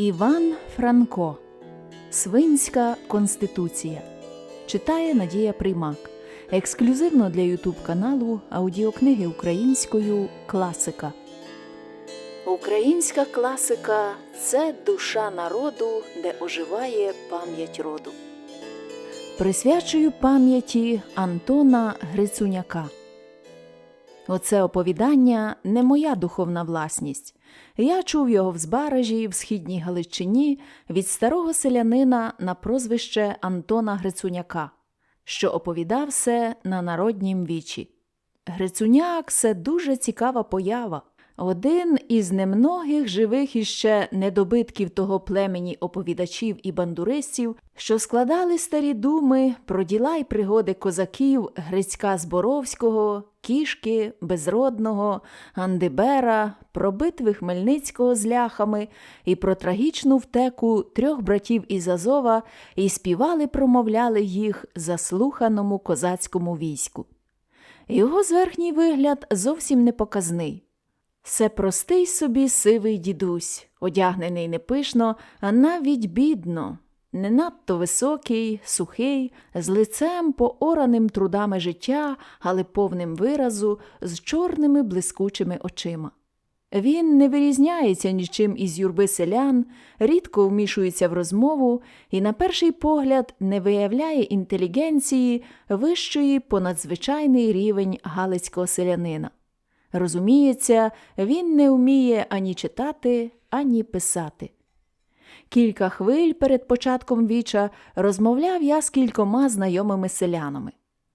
Іван Франко Свинська конституція читає Надія Приймак. Ексклюзивно для Ютуб каналу аудіокниги українською Класика. Українська класика це душа народу, де оживає пам'ять роду. Присвячую пам'яті Антона Грицуняка. Оце оповідання не моя духовна власність. Я чув його в Збаражі в східній Галичині від старого селянина на прозвище Антона Грицуняка, що оповідав все на народнім вічі. Грицуняк це дуже цікава поява. Один із немногих живих іще недобитків того племені оповідачів і бандуристів, що складали старі думи про діла й пригоди козаків Грицька Зборовського, Кішки, Безродного, Андибера, про битви Хмельницького з ляхами і про трагічну втеку трьох братів із Азова і співали, промовляли їх заслуханому козацькому війську. Його зверхній вигляд зовсім не показний. Це простий собі сивий дідусь, одягнений не пишно, а навіть бідно, не надто високий, сухий, з лицем поораним трудами життя, але повним виразу, з чорними блискучими очима. Він не вирізняється нічим із юрби селян, рідко вмішується в розмову і, на перший погляд, не виявляє інтелігенції вищої понадзвичайний рівень галицького селянина. Розуміється, він не вміє ані читати, ані писати. Кілька хвиль перед початком віча розмовляв я з кількома знайомими селянами.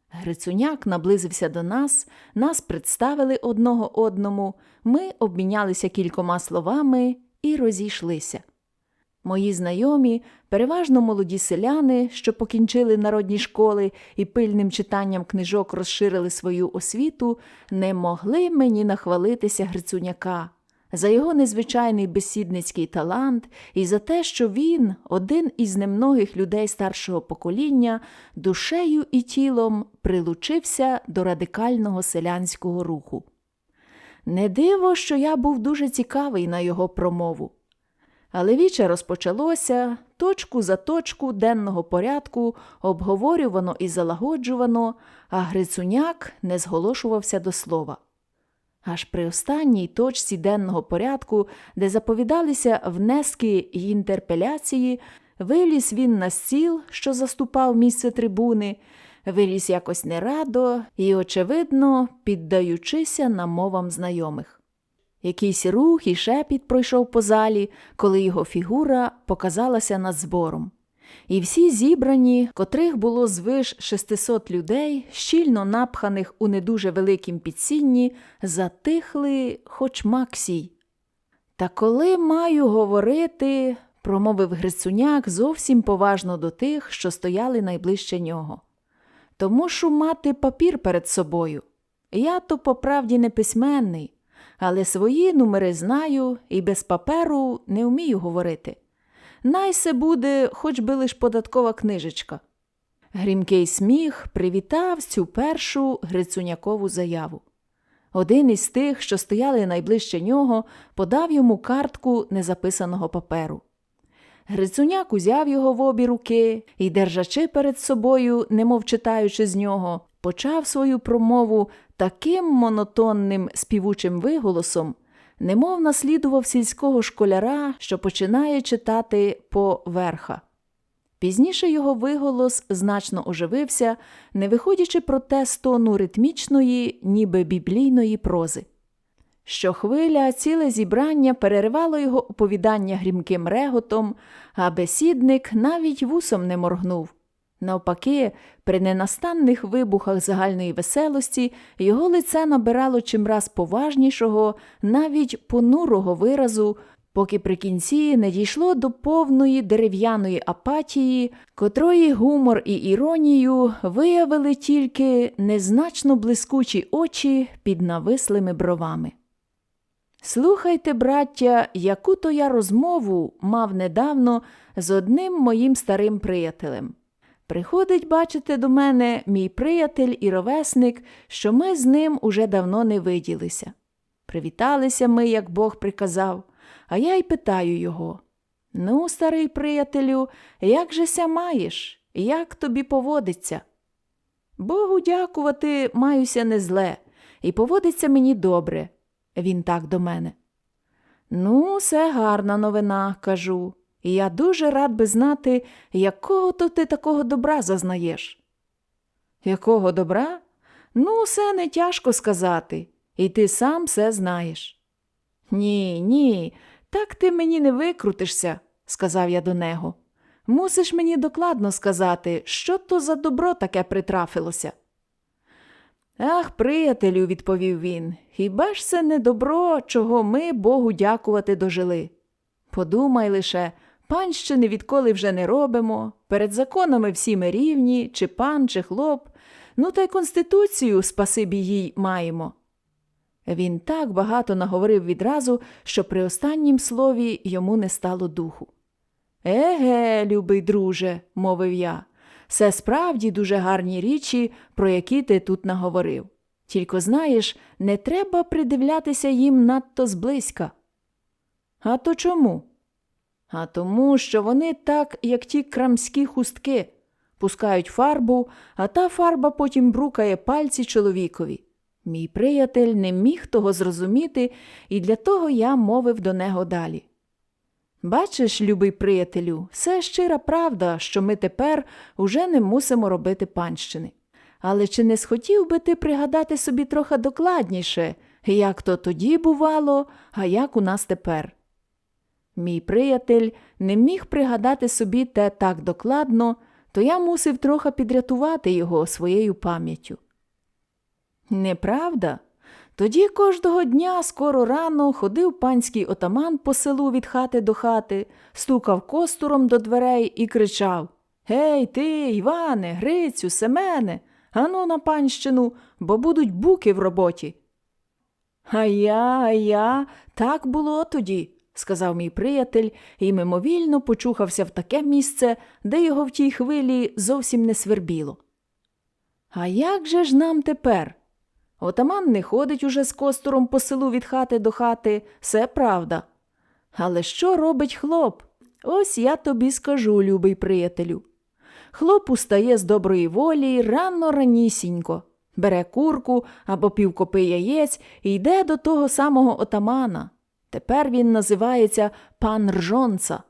Грицуняк наблизився до нас, нас представили одного одному, ми обмінялися кількома словами і розійшлися. Мої знайомі, переважно молоді селяни, що покінчили народні школи і пильним читанням книжок розширили свою освіту, не могли мені нахвалитися Грицуняка за його незвичайний безсідницький талант і за те, що він, один із немногих людей старшого покоління, душею і тілом прилучився до радикального селянського руху. Не диво, що я був дуже цікавий на його промову. Але віче розпочалося, точку за точку денного порядку обговорювано і залагоджувано, а Грицуняк не зголошувався до слова. Аж при останній точці денного порядку, де заповідалися внески й інтерпеляції, виліз він на стіл, що заступав місце трибуни, виліз якось нерадо і, очевидно, піддаючися намовам знайомих. Якийсь рух і шепіт пройшов по залі, коли його фігура показалася над збором. І всі зібрані, котрих було звиш 600 людей, щільно напханих у не дуже великім підсінні, затихли, хоч Максій. Та коли маю говорити, промовив Грицуняк зовсім поважно до тих, що стояли найближче нього. То мушу мати папір перед собою. Я то по правді не письменний але свої номери знаю і без паперу не вмію говорити. Найсе буде, хоч би лиш податкова книжечка. Грімкий сміх привітав цю першу Грицунякову заяву. Один із тих, що стояли найближче нього, подав йому картку незаписаного паперу. Грицуняк узяв його в обі руки і, держачи перед собою, немов читаючи з нього, почав свою промову таким монотонним співучим виголосом, немов наслідував сільського школяра, що починає читати по верха. Пізніше його виголос значно оживився, не виходячи проте з тону ритмічної, ніби біблійної прози. Щохвиля ціле зібрання переривало його оповідання грімким реготом, а бесідник навіть вусом не моргнув. Навпаки, при ненастанних вибухах загальної веселості його лице набирало чимраз поважнішого, навіть понурого виразу, поки при кінці не дійшло до повної дерев'яної апатії, котрої гумор і іронію виявили тільки незначно блискучі очі під навислими бровами. Слухайте, браття, яку то я розмову мав недавно з одним моїм старим приятелем. Приходить, бачите, до мене мій приятель і ровесник, що ми з ним уже давно не виділися. Привіталися ми, як Бог приказав, а я й питаю його Ну, старий приятелю, як же ся маєш? Як тобі поводиться? Богу дякувати, маюся не зле, і поводиться мені добре. Він так до мене. Ну, це гарна новина, кажу, і я дуже рад би знати, якого то ти такого добра зазнаєш. Якого добра? Ну, все не тяжко сказати, і ти сам все знаєш. Ні, ні, так ти мені не викрутишся, сказав я до нього. Мусиш мені докладно сказати, що то за добро таке притрафилося. Ах, приятелю, відповів він, хіба ж це не добро, чого ми Богу дякувати дожили? Подумай лише, панщини відколи вже не робимо, перед законами всі ми рівні, чи пан, чи хлоп, ну та й конституцію, спасибі їй, маємо. Він так багато наговорив відразу, що при останнім слові йому не стало духу. Еге, любий друже, мовив я, це справді дуже гарні річі, про які ти тут наговорив. Тільки знаєш, не треба придивлятися їм надто зблизька. А то чому? А тому, що вони так, як ті крамські хустки, пускають фарбу, а та фарба потім брукає пальці чоловікові. Мій приятель не міг того зрозуміти, і для того я мовив до нього далі. Бачиш, любий приятелю, все щира правда, що ми тепер уже не мусимо робити панщини. Але чи не схотів би ти пригадати собі трохи докладніше, як то тоді бувало, а як у нас тепер? Мій приятель не міг пригадати собі те так докладно, то я мусив трохи підрятувати його своєю пам'яттю. Неправда? Тоді кожного дня скоро рано ходив панський отаман по селу від хати до хати, стукав костуром до дверей і кричав Гей, ти, Іване, Грицю, Семене, ану на панщину, бо будуть буки в роботі. А я, а я, так було тоді, сказав мій приятель і мимовільно почухався в таке місце, де його в тій хвилі зовсім не свербіло. А як же ж нам тепер? Отаман не ходить уже з костуром по селу від хати до хати, все правда. Але що робить хлоп? Ось я тобі скажу, любий приятелю. Хлоп устає з доброї волі рано ранісінько, бере курку або півкопи яєць і йде до того самого отамана. Тепер він називається пан Ржонца.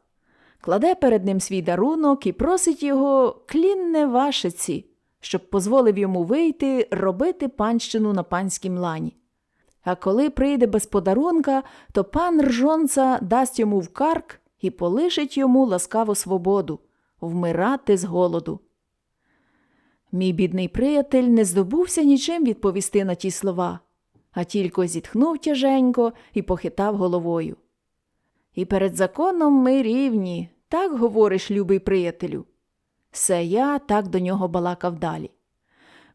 Кладе перед ним свій дарунок і просить його клінне вашиці щоб позволив йому вийти робити панщину на панськім лані. А коли прийде без подарунка, то пан ржонца дасть йому в карк і полишить йому ласкаву свободу вмирати з голоду. Мій бідний приятель не здобувся нічим відповісти на ті слова, а тільки зітхнув тяженько і похитав головою. І перед законом ми рівні, так говориш, любий приятелю. Все я так до нього балакав далі.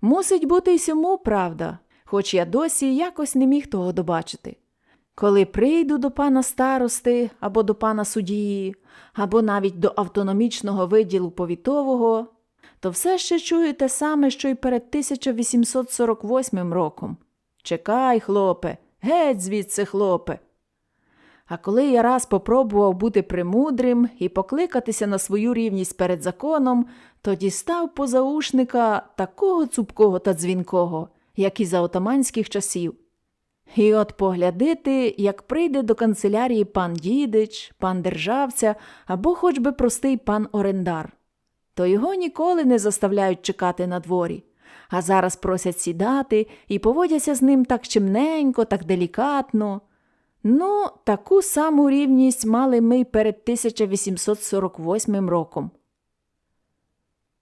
Мусить бути й сьому правда, хоч я досі якось не міг того добачити. Коли прийду до пана старости або до пана судії, або навіть до автономічного виділу повітового, то все ще чую те саме, що й перед 1848 роком. Чекай, хлопе, геть звідси, хлопе. А коли я раз попробував бути премудрим і покликатися на свою рівність перед законом, то дістав позаушника такого цупкого та дзвінкого, як і за отаманських часів. І от поглядити, як прийде до канцелярії пан дідич, пан державця або хоч би простий пан орендар, то його ніколи не заставляють чекати на дворі, а зараз просять сідати і поводяться з ним так чимненько, так делікатно. Ну, таку саму рівність мали ми перед 1848 роком.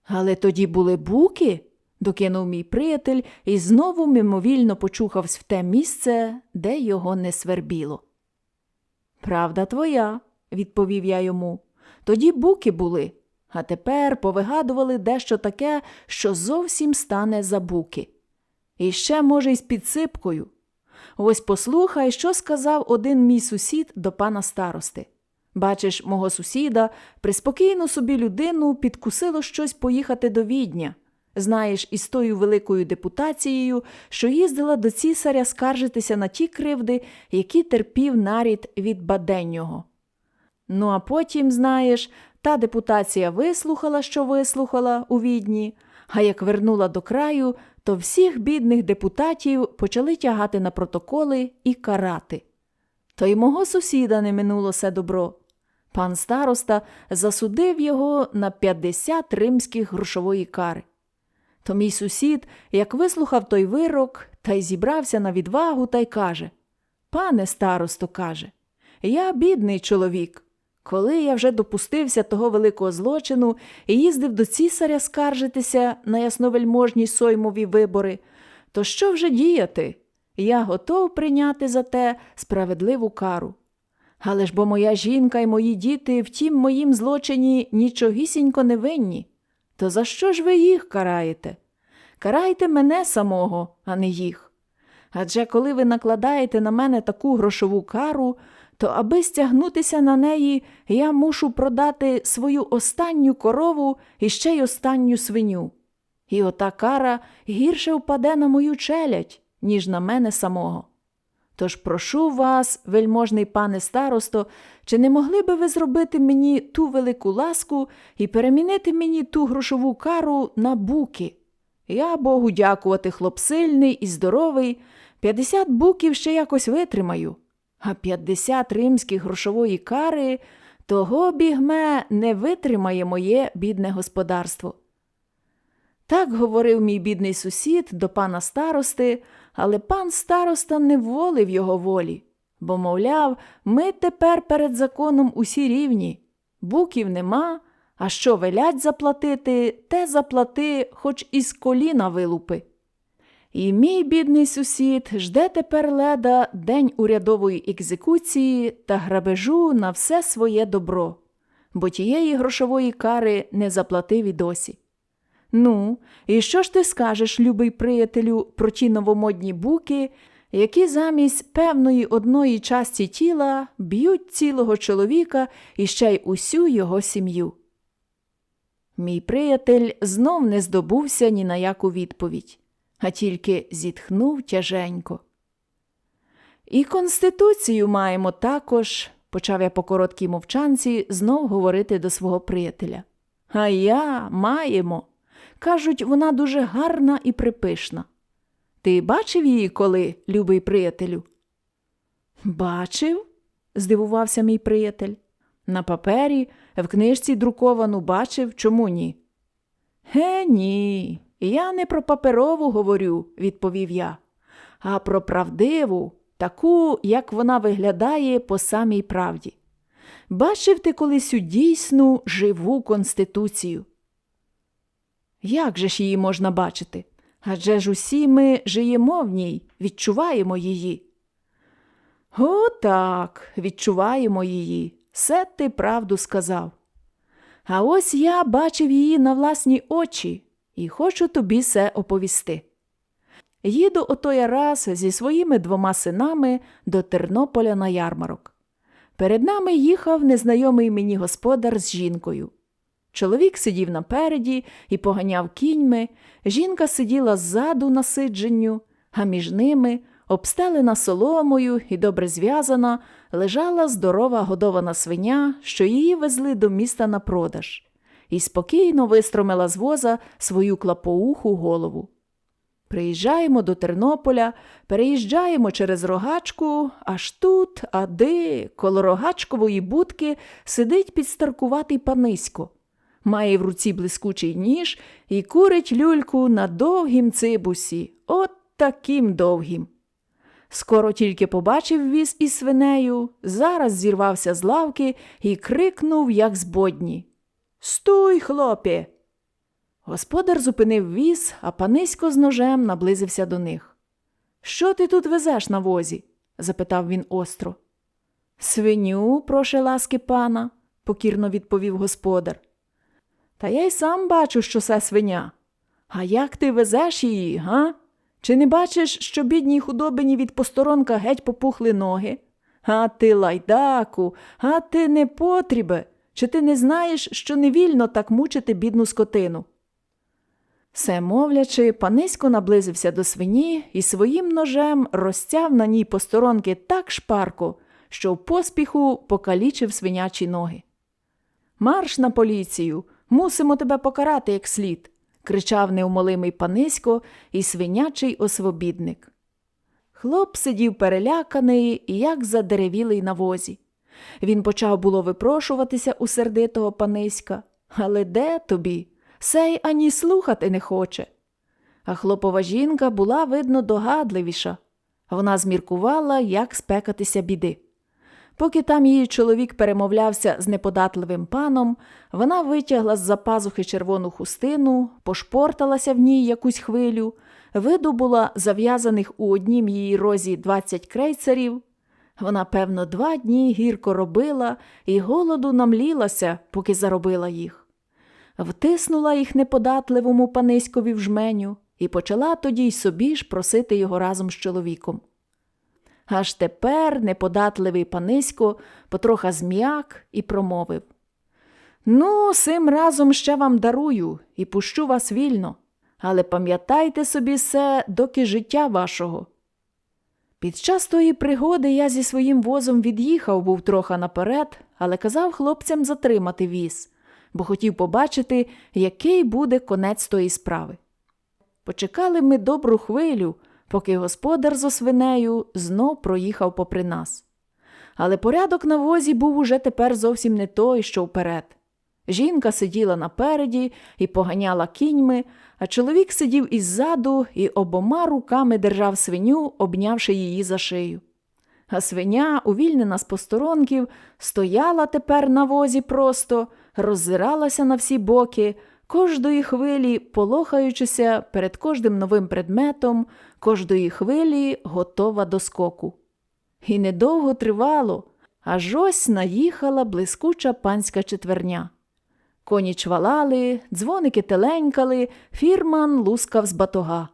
Але тоді були буки, докинув мій приятель і знову мимовільно почухався в те місце, де його не свербіло. Правда твоя, відповів я йому. Тоді буки були, а тепер повигадували дещо таке, що зовсім стане за буки. І ще, може, й з підсипкою. Ось послухай, що сказав один мій сусід до пана старости. Бачиш, мого сусіда, приспокійну собі людину підкусило щось поїхати до відня. знаєш, із тою великою депутацією, що їздила до цісаря скаржитися на ті кривди, які терпів нарід від баденнього. Ну, а потім, знаєш, та депутація вислухала, що вислухала у відні, а як вернула до краю, то всіх бідних депутатів почали тягати на протоколи і карати. То й мого сусіда не минуло все добро. Пан староста засудив його на 50 римських грошової кари. То мій сусід, як вислухав той вирок, та й зібрався на відвагу та й каже Пане старосто, каже, я бідний чоловік. Коли я вже допустився того великого злочину і їздив до цісаря скаржитися на ясновельможні соймові вибори, то що вже діяти? Я готов прийняти за те справедливу кару. Але ж бо моя жінка і мої діти в тім моїм злочині нічогісінько не винні. То за що ж ви їх караєте? Карайте мене самого, а не їх. Адже коли ви накладаєте на мене таку грошову кару, то аби стягнутися на неї, я мушу продати свою останню корову і ще й останню свиню. І ота кара гірше впаде на мою челядь, ніж на мене самого. Тож прошу вас, вельможний пане старосто, чи не могли би ви зробити мені ту велику ласку і перемінити мені ту грошову кару на буки? Я Богу дякувати, хлоп сильний і здоровий, 50 буків ще якось витримаю, а 50 римських грошової кари того бігме не витримає моє бідне господарство. Так говорив мій бідний сусід до пана старости, але пан староста не волив його волі, бо, мовляв, ми тепер перед законом усі рівні, буків нема, а що велять заплатити, те заплати, хоч із коліна вилупи. І мій бідний сусід жде тепер леда день урядової екзекуції та грабежу на все своє добро, бо тієї грошової кари не заплатив і досі. Ну, і що ж ти скажеш, любий приятелю, про ті новомодні буки, які замість певної одної часті тіла б'ють цілого чоловіка і ще й усю його сім'ю? Мій приятель знов не здобувся ні на яку відповідь, а тільки зітхнув тяженько. І конституцію маємо також, почав я по короткій мовчанці знов говорити до свого приятеля. А я маємо. Кажуть, вона дуже гарна і припишна. Ти бачив її коли, любий приятелю? Бачив? здивувався мій приятель. На папері, в книжці друковану бачив, чому ні? Ге, ні, я не про паперову говорю, відповів я, а про правдиву, таку, як вона виглядає по самій правді. Бачив ти колись у дійсну живу конституцію. Як же ж її можна бачити? Адже ж усі ми живемо в ній, відчуваємо її. О, так, відчуваємо її. Все ти правду сказав. А ось я бачив її на власні очі і хочу тобі все оповісти. Їду ото я раз зі своїми двома синами до Тернополя на ярмарок. Перед нами їхав незнайомий мені господар з жінкою. Чоловік сидів напереді і поганяв кіньми, жінка сиділа ззаду на сидженню, а між ними, обстелена соломою і добре зв'язана, лежала здорова годована свиня, що її везли до міста на продаж, і спокійно вистромила з воза свою клапоуху голову. Приїжджаємо до Тернополя, переїжджаємо через рогачку, аж тут, ади, коло рогачкової будки сидить підстаркуватий панисько має в руці блискучий ніж і курить люльку на довгім цибусі, от таким довгим. Скоро тільки побачив віз із свинею, зараз зірвався з лавки і крикнув, як збодні. Стуй, хлопі! Господар зупинив віз, а панисько з ножем наблизився до них. Що ти тут везеш на возі? запитав він остро. Свиню, проше ласки пана, покірно відповів господар. Та я й сам бачу, що це свиня. А як ти везеш її, га? Чи не бачиш, що бідній худобині від посторонка геть попухли ноги? А ти, лайдаку, а ти не потрібе. Чи ти не знаєш, що не вільно так мучити бідну скотину? Все мовлячи, панисько наблизився до свині і своїм ножем розтяв на ній посторонки так шпарко, що в поспіху покалічив свинячі ноги. Марш на поліцію, мусимо тебе покарати як слід, кричав неумолимий панисько і свинячий освобідник. Хлоп сидів переляканий, як задеревілий на возі. Він почав було випрошуватися у сердитого паниська, але де тобі? Сей ані слухати не хоче. А хлопова жінка була, видно, догадливіша. Вона зміркувала, як спекатися біди. Поки там її чоловік перемовлявся з неподатливим паном, вона витягла з-за пазухи червону хустину, пошпорталася в ній якусь хвилю, видобула зав'язаних у однім її розі 20 крейцерів. Вона, певно, два дні гірко робила і голоду намлілася, поки заробила їх. Втиснула їх неподатливому паниськові в жменю і почала тоді й собі ж просити його разом з чоловіком. Аж тепер неподатливий панисько потроха зм'як і промовив Ну, сим разом ще вам дарую і пущу вас вільно, але пам'ятайте собі все, доки життя вашого. Під час тої пригоди я зі своїм возом від'їхав був троха наперед, але казав хлопцям затримати віз, бо хотів побачити, який буде конець тої справи. Почекали ми добру хвилю, поки господар зо свинею знов проїхав попри нас. Але порядок на возі був уже тепер зовсім не той, що вперед. Жінка сиділа напереді і поганяла кіньми, а чоловік сидів іззаду і обома руками держав свиню, обнявши її за шию. А свиня, увільнена з посторонків, стояла тепер на возі просто, роззиралася на всі боки, кожної хвилі, полохаючися перед кожним новим предметом, кожної хвилі готова до скоку. І недовго тривало, аж ось наїхала блискуча панська четверня. Коні чвалали, дзвоники теленькали, фірман лускав з батога.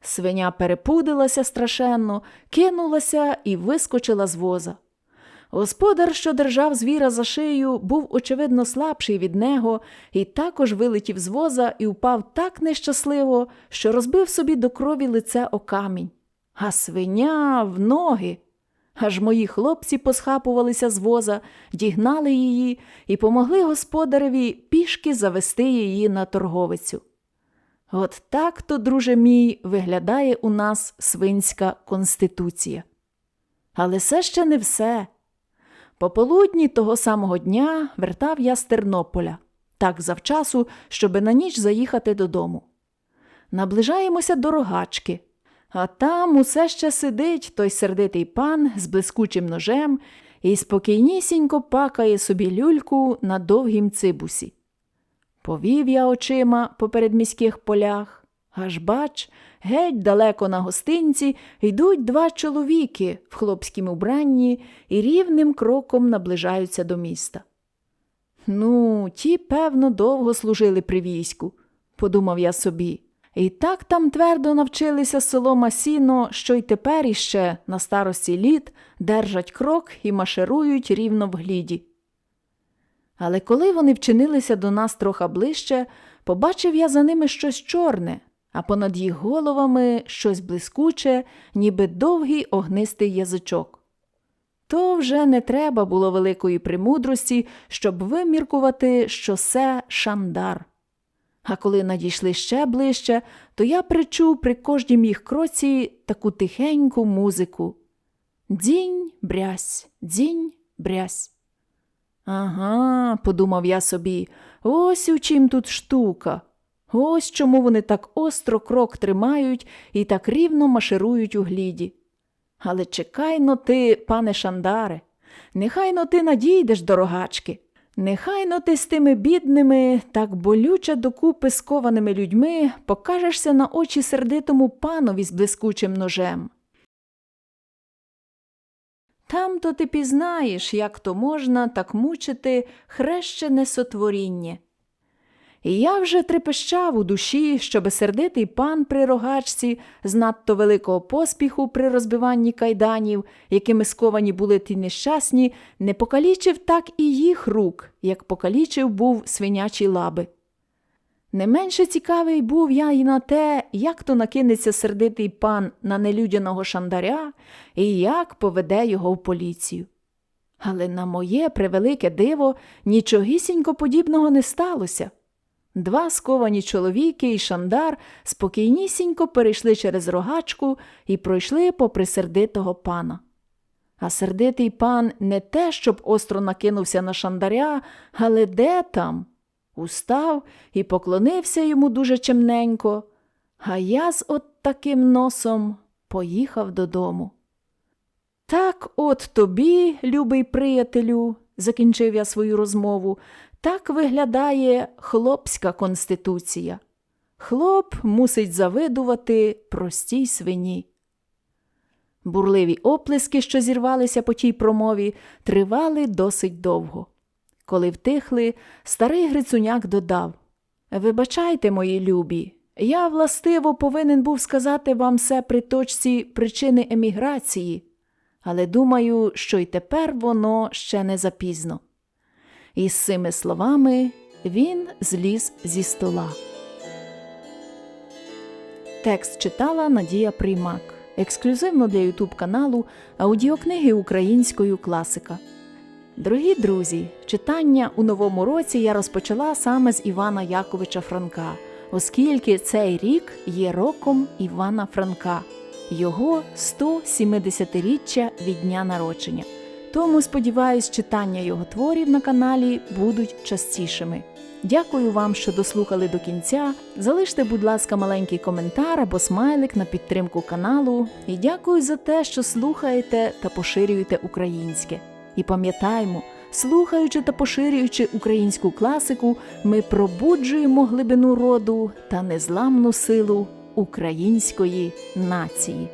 Свиня перепудилася страшенно, кинулася і вискочила з воза. Господар, що держав звіра за шию, був, очевидно, слабший від нього, і також вилетів з воза і впав так нещасливо, що розбив собі до крові лице о камінь. А свиня в ноги. Аж мої хлопці посхапувалися з воза, дігнали її і помогли господареві пішки завести її на торговицю. От так то, друже мій, виглядає у нас свинська конституція. Але це ще не все. Пополудні того самого дня вертав я з Тернополя, так завчасу, щоби на ніч заїхати додому. Наближаємося до рогачки, а там усе ще сидить той сердитий пан з блискучим ножем і спокійнісінько пакає собі люльку на довгім цибусі. Повів я очима по передміських полях, аж бач, геть далеко на гостинці йдуть два чоловіки в хлопськім убранні і рівним кроком наближаються до міста. Ну, ті, певно, довго служили при війську, подумав я собі. І так там твердо навчилися село Масіно, що й тепер іще на старості літ держать крок і маширують рівно в гліді. Але коли вони вчинилися до нас трохи ближче, побачив я за ними щось чорне, а понад їх головами щось блискуче, ніби довгий огнистий язичок. То вже не треба було великої премудрості, щоб виміркувати, що це шандар. А коли надійшли ще ближче, то я причув при кожнім їх кроці таку тихеньку музику. Дзінь, брязь, дзінь, брязь. Ага, подумав я собі, ось у чим тут штука. Ось чому вони так остро крок тримають і так рівно маширують у гліді. Але чекай но ти, пане Шандаре, нехай но ти надійдеш до рогачки. Нехай но ти з тими бідними, так болюче докупи скованими людьми покажешся на очі сердитому панові з блискучим ножем. Там то ти пізнаєш, як то можна так мучити хрещене сотворіння. І я вже трепещав у душі, щоби сердитий пан при рогачці з надто великого поспіху при розбиванні кайданів, якими сковані були ті нещасні, не покалічив так і їх рук, як покалічив був свинячі лаби. Не менше цікавий був я і на те, як то накинеться сердитий пан на нелюдяного шандаря і як поведе його в поліцію. Але на моє превелике диво нічогісінько подібного не сталося. Два сковані чоловіки і шандар спокійнісінько перейшли через рогачку і пройшли попри сердитого пана. А сердитий пан не те, щоб остро накинувся на шандаря, але де там? Устав і поклонився йому дуже чемненько, а я з от таким носом поїхав додому. Так от тобі, любий приятелю, закінчив я свою розмову, так виглядає хлопська конституція. Хлоп мусить завидувати простій свині. Бурливі оплески, що зірвалися по тій промові, тривали досить довго. Коли втихли, старий Грицуняк додав Вибачайте, мої любі, я властиво повинен був сказати вам все при точці причини еміграції, але думаю, що й тепер воно ще не запізно. І з цими словами він зліз зі стола. Текст читала Надія Приймак. Ексклюзивно для Ютуб каналу аудіокниги українською класика. Дорогі друзі, читання у новому році я розпочала саме з Івана Яковича Франка, оскільки цей рік є роком Івана Франка, його 170-річчя від дня народження. Тому, сподіваюсь, читання його творів на каналі будуть частішими. Дякую вам, що дослухали до кінця. Залиште, будь ласка, маленький коментар або смайлик на підтримку каналу. І дякую за те, що слухаєте та поширюєте українське. І пам'ятаймо, слухаючи та поширюючи українську класику, ми пробуджуємо глибину роду та незламну силу української нації.